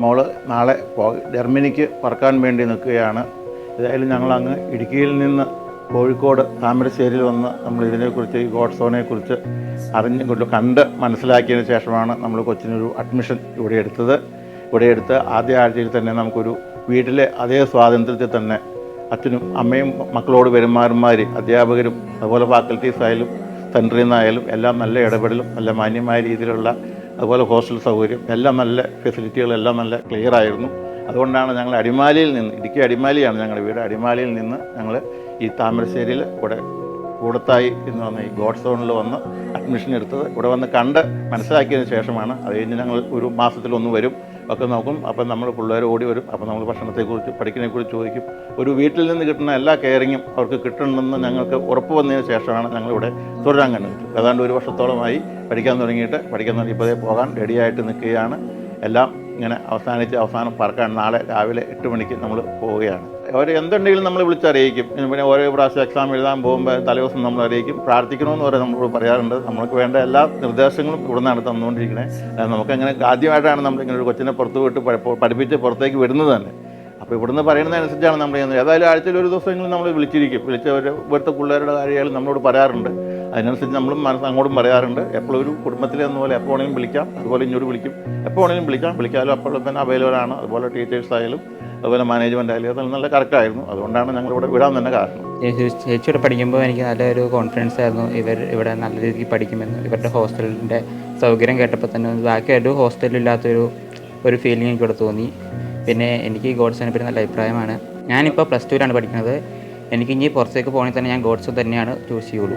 മോൾ നാളെ ജർമ്മനിക്ക് പറക്കാൻ വേണ്ടി നിൽക്കുകയാണ്. ഏതായാലും ഞങ്ങൾ അങ്ങ് ഇടുക്കിയിൽ നിന്ന് കോഴിക്കോട് താമരശ്ശേരിയിൽ വന്ന് നമ്മൾ ഇതിനെക്കുറിച്ച് ഈ ഗോഡ് സോണെക്കുറിച്ച് അറിഞ്ഞ് കൊണ്ട് മനസ്സിലാക്കിയതിന് ശേഷമാണ് നമ്മൾ കൊച്ചിനൊരു അഡ്മിഷൻ ഇവിടെ എടുത്തത്. ഇവിടെ എടുത്ത് ആദ്യ ആഴ്ചയിൽ തന്നെ നമുക്കൊരു വീട്ടിലെ അതേ സ്വാതന്ത്ര്യത്തിൽ തന്നെ അച്ഛനും അമ്മയും മക്കളോട് പെരുമാറുമാര് അധ്യാപകരും അതുപോലെ ഫാക്കൽറ്റീസ് ആയാലും സെന്ററിൽ നിന്നായാലും എല്ലാം നല്ല ഇടപെടലും നല്ല മാന്യമായ രീതിയിലുള്ള അതുപോലെ ഹോസ്റ്റൽ സൗകര്യം എല്ലാം നല്ല ഫെസിലിറ്റികളെല്ലാം നല്ല ക്ലിയർ ആയിരുന്നു. അതുകൊണ്ടാണ് ഞങ്ങൾ അടിമാലിയിൽ നിന്ന് ഇടുക്കി അടിമാലിയാണ് ഞങ്ങളുടെ വീട്. അടിമാലിയിൽ നിന്ന് ഞങ്ങൾ ഈ താമരശ്ശേരിയിൽ ഇവിടെ കൂടത്തായി എന്ന് പറഞ്ഞ ഈ ഗോഡ് സോണിൽ വന്ന് അഡ്മിഷൻ എടുത്തത്. ഇവിടെ വന്ന് കണ്ട് മനസ്സിലാക്കിയതിന് ശേഷമാണ്. അത് കഴിഞ്ഞ് ഞങ്ങൾ ഒരു മാസത്തിലൊന്ന് വരും. ഒക്കെ നോക്കും. അപ്പം നമ്മൾ പിള്ളേർ ഓടി വരും. അപ്പം നമ്മൾ ഭക്ഷണത്തെക്കുറിച്ച് പഠിക്കുന്നതിനെക്കുറിച്ച് ചോദിക്കും. ഒരു വീട്ടിൽ നിന്ന് കിട്ടുന്ന എല്ലാ കെയറിങ്ങും അവർക്ക് കിട്ടണമെന്ന് ഞങ്ങൾക്ക് ഉറപ്പ് വന്നതിന് ശേഷമാണ് ഞങ്ങളിവിടെ തുടരാൻ കണ്ടത് ഏതാണ്ട് ഒരു വർഷത്തോളമായി പഠിക്കാൻ തുടങ്ങിയിട്ട് പഠിക്കാൻ തുടങ്ങി ഇപ്പോൾ ദേ പോകാൻ റെഡിയായിട്ട് നിൽക്കുകയാണ്. എല്ലാം ഇങ്ങനെ അവസാനിച്ച് അവസാനം പറക്കാൻ നാളെ രാവിലെ എട്ട് മണിക്ക് നമ്മൾ പോവുകയാണ്. അവർ എന്തുണ്ടെങ്കിലും നമ്മൾ വിളിച്ചറിയിക്കും. പിന്നെ ഓരോ പ്രാവശ്യം എക്സാം എഴുതാൻ പോകുമ്പോൾ തലേദിവസം നമ്മൾ അറിയിക്കും. പ്രാർത്ഥിക്കണമെന്ന് വരെ നമ്മൾ പറയാറുണ്ട്. നമുക്ക് വേണ്ട എല്ലാ നിർദ്ദേശങ്ങളും ഇവിടെ നിന്നാണ് തന്നുകൊണ്ടിരിക്കുന്നത് നമുക്കങ്ങനെ ആദ്യമായിട്ടാണ് നമ്മൾ ഇങ്ങനെ ഒരു കൊച്ചിനെ പുറത്ത് വിട്ട് പഠിപ്പിച്ച് പുറത്തേക്ക് വിടുന്നത് തന്നെ. അപ്പോൾ ഇവിടുന്ന് പറയുന്നതനുസരിച്ചാണ് നമ്മൾ ചെയ്യുന്നത്. ഏതായാലും ആഴ്ചയിൽ ഒരു ദിവസമെങ്കിലും നമ്മൾ വിളിച്ചിരിക്കും. വിളിച്ച് ഇവിടുത്തെ പിള്ളേരുടെ കാര്യങ്ങൾ നമ്മളോട് പറയാറുണ്ട്. അതിനനുസരിച്ച് നമ്മളും മനസ്സ് അങ്ങോട്ടും പറയാറുണ്ട്. എപ്പോഴും ഒരു കുടുംബത്തിലെ എന്ന പോലെ എപ്പോൾ വേണമെങ്കിലും വിളിക്കാം. അതുപോലെ ഇങ്ങോട്ട് വിളിക്കും. എപ്പോൾ വേണമെങ്കിലും വിളിക്കാം. വിളിക്കാലും അപ്പോഴും തന്നെ അവൈലബിൾ ആണ്. അതുപോലെ ടീച്ചേഴ്സ് ആയാലും അതുപോലെ മാനേജ്മെന്റ് ആയാലും നല്ല കറക്റ്റായിരുന്നു അതുകൊണ്ടാണ് ഞങ്ങൾ ഇവിടെ വിടാൻ തന്നെ കാരണം. ചേച്ചിയോട് പഠിക്കുമ്പോൾ എനിക്ക് നല്ലൊരു കോൺഫിഡൻസ് ആയിരുന്നു. ഇവർ ഇവിടെ നല്ല രീതിക്ക് പഠിക്കുമെന്ന്. ഇവരുടെ ഹോസ്റ്റലിന്റെ സൗകര്യം കേട്ടപ്പോൾ തന്നെ ബാക്കി ഒരു ഹോസ്റ്റലില്ലാത്തൊരു ഒരു ഫീലിംഗ് എനിക്ക് ഇവിടെ തോന്നി. പിന്നെ എനിക്ക് ഗോഡ്സിനെ പറ്റി നല്ല അഭിപ്രായമാണ്. ഞാനിപ്പോൾ പ്ലസ് ടുവിലാണ് പഠിക്കുന്നത്. എനിക്ക് ഇനി പുറത്തേക്ക് പോകണമെങ്കിൽ തന്നെ ഞാൻ ഗോഡ്സ് തന്നെയാണ് ചൂസ് ചെയ്യുള്ളൂ.